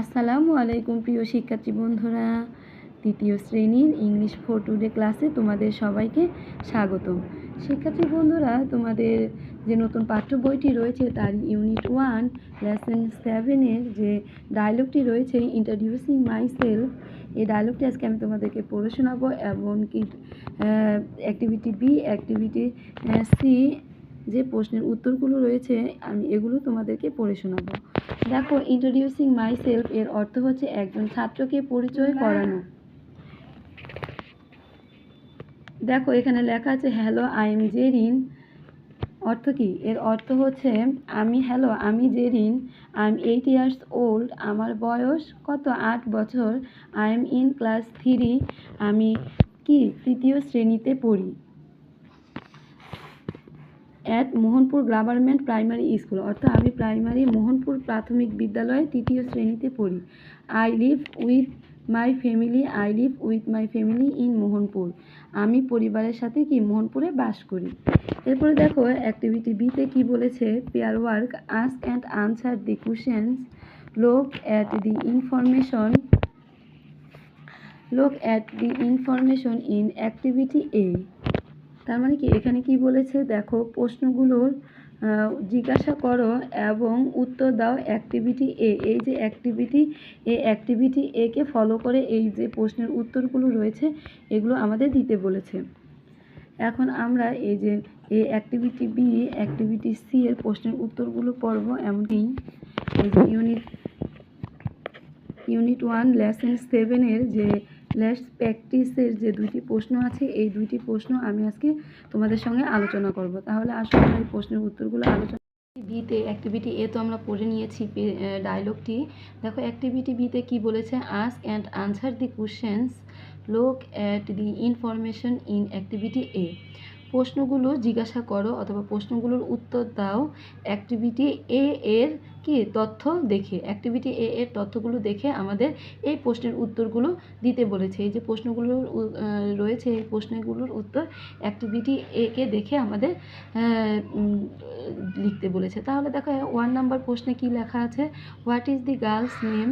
আসসালামু আলাইকুম প্রিয় শিক্ষার্থী বন্ধুরা, তৃতীয় শ্রেণির ইংলিশ ফোর টুডে ক্লাসে তোমাদের সবাইকে স্বাগতম। শিক্ষার্থী বন্ধুরা, তোমাদের যে নতুন পাঠ্য বইটি রয়েছে তার ইউনিট ওয়ান লেসন সেভেনের যে ডায়লগটি রয়েছে ইন্ট্রোডিউসিং মাই সেলফ এই ডায়লগটি আজকে আমি তোমাদেরকে পড়ে শোনাবো এবং কি অ্যাক্টিভিটি বি অ্যাক্টিভিটি সি যে প্রশ্নের উত্তরগুলো রয়েছে, আমি এগুলো তোমাদেরকে পড়ে শোনাবো। দেখো ইন্ট্রোডিউসিং মাই সেলফ এর অর্থ হচ্ছে একজন ছাত্রকে পরিচয় করানো। দেখো, এখানে লেখা আছে হ্যালো আই এম জেরিন অর্থ কি? এর অর্থ হচ্ছে, আমি হ্যালো আমি Jerin I am eight years old আমার বয়স কত? আট বছর। I am in class three আমি কি? তৃতীয় শ্রেণীতে পড়ি। At Mohanpur government primary school অর্থাৎ আমি প্রাইমারি মোহনপুর প্রাথমিক বিদ্যালয়ে তৃতীয় শ্রেণীতে পড়ি। I live with my family I live with my family in Mohanpur. আমি পরিবারের সাথে কি মোহনপুরে বাস করি? এরপরে দেখো অ্যাক্টিভিটি বিতে কি বলেছে? Pair work ask and answer the questions look at the information look at the information in activity A তার মানে কি? এখানে কি বলেছে? দেখো, প্রশ্নগুলোর জিজ্ঞাসা করো এবং উত্তর দাও অ্যাক্টিভিটি এ এই যে অ্যাক্টিভিটি এ অ্যাক্টিভিটি এ কে ফলো করে এই যে প্রশ্নের উত্তরগুলো রয়েছে, এগুলো আমাদের দিতে বলেছে। এখন আমরা এই যে A activity B activity C এর প্রশ্নের উত্তরগুলো পড়ব। এমনকি এই যে ইউনিট ইউনিট ওয়ান লেসন সেভেনের যে লেস প্র্যাকটিসের যে দুইটি প্রশ্ন আছে, এই দুইটি প্রশ্ন আমি আজকে তোমাদের সঙ্গে আলোচনা করব। তাহলে আসলে এই প্রশ্নের উত্তরগুলো আলোচনা বিতে অ্যাক্টিভিটি এ তো আমরা পড়ে নিয়েছি ডায়লগটি দেখো অ্যাক্টিভিটি বিতে কি বলেছে? Ask and answer the questions look at the information in activity A প্রশ্নগুলো জিজ্ঞাসা করো অথবা প্রশ্নগুলোর উত্তর দাও। অ্যাক্টিভিটি এ এর কি তথ্য দেখে অ্যাক্টিভিটি এ এর তথ্যগুলো দেখে আমাদের এই প্রশ্নের উত্তরগুলো দিতে বলেছে। এই যে প্রশ্নগুলো রয়েছে, এই প্রশ্নগুলোর উত্তর অ্যাক্টিভিটি এ কে দেখে আমাদের লিখতে বলেছে। তাহলে দেখো ওয়ান নাম্বার প্রশ্নে কি লেখা আছে? What is the girl's name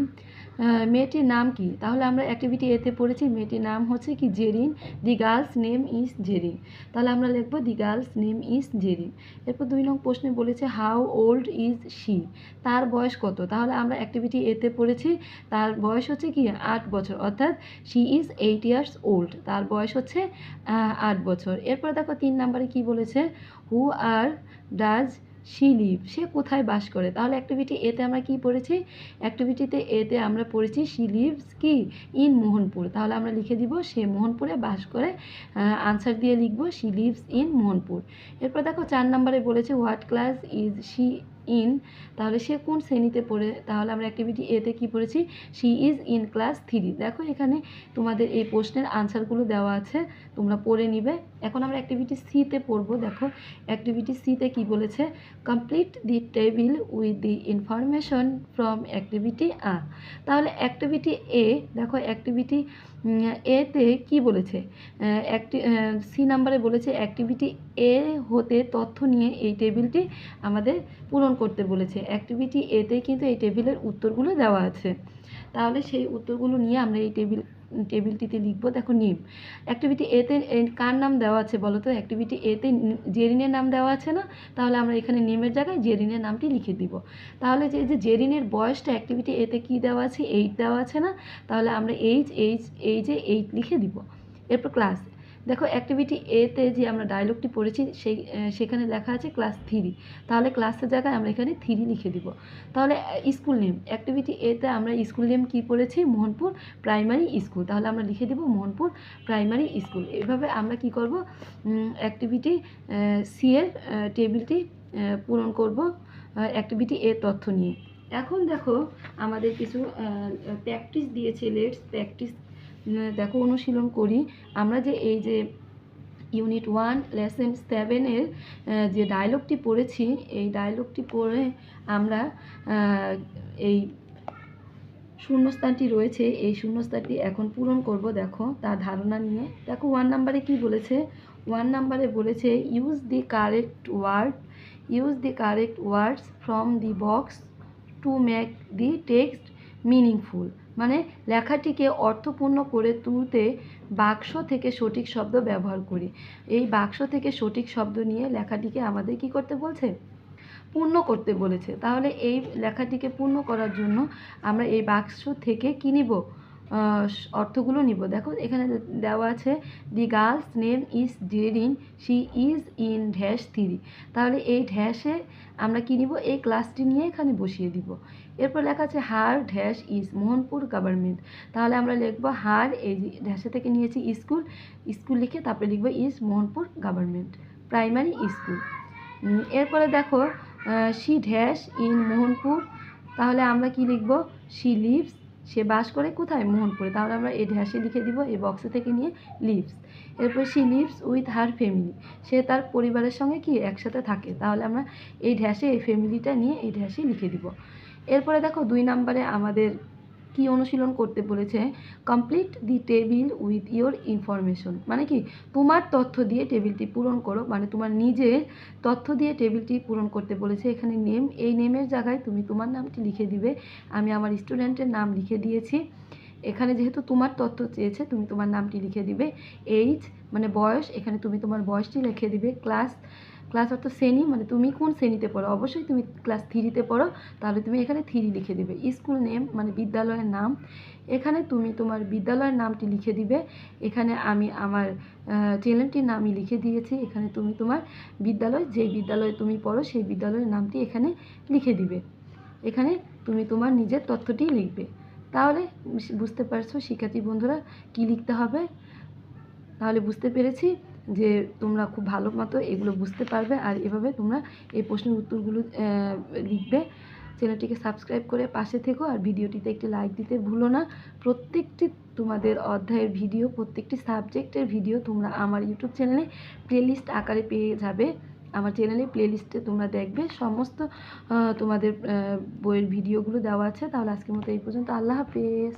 মেয়েটির নাম কি? তাহলে আমরা অ্যাক্টিভিটি এতে পড়েছি, মেয়েটির নাম হচ্ছে কি? Jerin. The girl's name is Jerin. তাহলে আমরা লিখব the girl's name is Jerin. এরপর দুই নং প্রশ্নে বলেছে হাউ ওল্ড ইজ শি তার বয়স কত? তাহলে আমরা অ্যাক্টিভিটি এতে পড়েছি, তার বয়স হচ্ছে কি? আট বছর। অর্থাৎ she is eight years old তার বয়স হচ্ছে আট বছর। এরপর দেখো তিন নাম্বারে কি বলেছে? Where does she live সে কোথায় বাস করে? তাহলে অ্যাক্টিভিটি এতে আমরা কি পড়েছি? অ্যাক্টিভিটিতে এতে আমরা পড়েছি শি লিভস কি? ইন মোহনপুর। তাহলে আমরা লিখে দিব, সে মোহনপুরে বাস করে আনসার দিয়ে লিখব শি লিভস ইন মোহনপুর। এরপর দেখো চার নম্বরে বলেছে what class is she in তাহলে সে কোন শ্রেণীতে পড়ে? তাহলে আমরা অ্যাক্টিভিটি এতে কি পড়েছি? She is in class three দেখো এখানে তোমাদের এই প্রশ্নের আনসারগুলো দেওয়া আছে, তোমরা পড়ে নিবে। এখন আমরা অ্যাক্টিভিটি সিতে পড়ব। দেখো অ্যাক্টিভিটি সিতে কি বলেছে? Complete the table with the information from activity A তাহলে অ্যাক্টিভিটি এ দেখো অ্যাক্টিভিটি এতে কি বলেছে? একটি সি নাম্বারে বলেছে অ্যাক্টিভিটি এ হতে তথ্য নিয়ে এই টেবিলটি আমাদের পূরণ করতে বলেছে। অ্যাক্টিভিটি এতে কিন্তু এই টেবিলের উত্তরগুলো দেওয়া আছে। তাহলে সেই উত্তরগুলো নিয়ে আমরা এই টেবিল টেবিলটিতে লিখব, দেখো নিম। অ্যাক্টিভিটি এতে কার নাম দেওয়া আছে বলো তো? অ্যাক্টিভিটি এতে জেরিনের নাম দেওয়া আছে না? তাহলে আমরা এখানে নিমের জায়গায় জেরিনের নামটি লিখে দিব। তাহলে যে যে জেরিনের বয়সটা অ্যাক্টিভিটি এতে কি দেওয়া আছে? এইট দেওয়া আছে না? তাহলে আমরা এইচ এইচ এইচে এইট লিখে দিব। এরপর ক্লাস দেখো অ্যাক্টিভিটি এতে যে আমরা ডায়লগটি পড়েছি, সেই সেখানে লেখা আছে ক্লাস থ্রি তাহলে ক্লাসের জায়গায় আমরা এখানে থ্রি লিখে দিব। তাহলে স্কুল নেম অ্যাক্টিভিটি এতে আমরা স্কুল নেম কি পড়েছি? মোহনপুর প্রাইমারি স্কুল তাহলে আমরা লিখে দিব মোহনপুর প্রাইমারি স্কুল এভাবে আমরা কি করব? অ্যাক্টিভিটি সি এর টেবিলটি পূরণ করব অ্যাক্টিভিটি এর তথ্য নিয়ে। এখন দেখো, আমাদের কিছু প্র্যাকটিস দিয়েছে। লেটস প্র্যাকটিস দেখো অনুশীলন করি। আমরা যে এই যে ইউনিট ওয়ান লেসন সেভেনের যে ডায়লগটি পড়েছি, এই ডায়লগটি পড়ে আমরা এই শূন্যস্থানটি রয়েছে। এই শূন্যস্থানটি এখন পূরণ করব দেখো তার ধারণা নিয়ে। দেখো ওয়ান নাম্বারে কি বলেছে? ওয়ান নাম্বারে বলেছে use the correct word use the correct words from the box to make the text meaningful মানে লেখাটিকে অর্থপূর্ণ করে তুলতে বাক্স থেকে সঠিক শব্দ ব্যবহার করি। এই বাক্স থেকে সঠিক শব্দ নিয়ে লেখাটিকে আমাদের কি করতে বলছে? পূর্ণ করতে বলেছে। তাহলে এই লেখাটিকে পূর্ণ করার জন্য আমরা এই বাক্স থেকে কিনিব অর্থগুলো নিব। দেখো, এখানে দেওয়া আছে, the girl's name is Jerin, she is in dash three. তাহলে এই ড্যাশে আমরা কী নিব? এই ক্লাসটি নিয়ে এখানে বসিয়ে দিব। এরপর লেখা আছে, her dash is Mohanpur government. তাহলে আমরা লিখব, হার এই ড্যাশে থেকে নিয়েছি স্কুল স্কুল লিখে তারপরে লিখব, is Mohanpur government, primary school. এরপরে দেখো শি ড্যাশ ইন মোহনপুর। তাহলে আমরা কি লিখব? শি লিভস সে বাস করে কোথায়? মোহনপুরে। তাহলে আমরা এ ড্যাশে লিখে দিব, এই বক্সে থেকে নিয়ে লিভস এরপর she lives with her family সে তার পরিবারের সঙ্গে কি একসাথে থাকে? তাহলে আমরা এই ড্যাশে এই ফ্যামিলিটা নিয়ে এই ড্যাশে লিখে দিব। এরপরে দেখো দুই নম্বরে আমাদের কি অনুশীলন করতে বলেছে? Complete the table with your information মানে কি? তোমার তথ্য দিয়ে টেবিলটি পূরণ করো। মানে তোমার নিজের তথ্য দিয়ে টেবিলটি পূরণ করতে বলেছে। এখানে নেম এই নেমের জায়গায় তুমি তোমার নামটি লিখে দিবে। আমি আমার স্টুডেন্টের নাম লিখে দিয়েছি। এখানে যেহেতু তোমার তথ্য চেয়েছে, তুমি তোমার নামটি লিখে দিবে। এইজ মানে বয়স, এখানে তুমি তোমার বয়সটি লিখে দিবে। ক্লাস ক্লাস অর্থ শ্রেণি মানে তুমি কোন শ্রেণীতে পড়ো? অবশ্যই তুমি ক্লাস থ্রিতে পড়ো, তাহলে তুমি এখানে থ্রি লিখে দিবে। স্কুল নেম মানে বিদ্যালয়ের নাম। এখানে তুমি তোমার বিদ্যালয়ের নামটি লিখে দিবে। এখানে আমি আমার চ্যানেলটির নামই লিখে দিয়েছি। এখানে তুমি তোমার বিদ্যালয় যে বিদ্যালয়ে তুমি পড়ো, সেই বিদ্যালয়ের নামটি এখানে লিখে দিবে। এখানে তুমি তোমার নিজের তথ্যটি লিখবে। তাহলে বুঝতে পারছ শিক্ষার্থী বন্ধুরা কি লিখতে হবে? তাহলে বুঝতে পেরেছি যে তোমরা খুব ভালো মতো এগুলো বুঝতে পারবে আর এভাবে তোমরা এই প্রশ্নের উত্তরগুলো লিখবে। চ্যানেলটিকে সাবস্ক্রাইব করে পাশে থেকো আর ভিডিওটিতে একটি লাইক দিতে ভুলো না। প্রত্যেকটি তোমাদের অধ্যায়ের ভিডিও, প্রত্যেকটি সাবজেক্টের ভিডিও তোমরা আমার ইউটিউব চ্যানেলে প্লেলিস্ট আকারে পেয়ে যাবে। আমার চ্যানেলে প্লেলিস্টে তোমরা দেখবে, সমস্ত তোমাদের বইয়ের ভিডিওগুলো দেওয়া আছে। তাহলে আজকের মতো এই পর্যন্ত। আল্লাহ হাফেজ।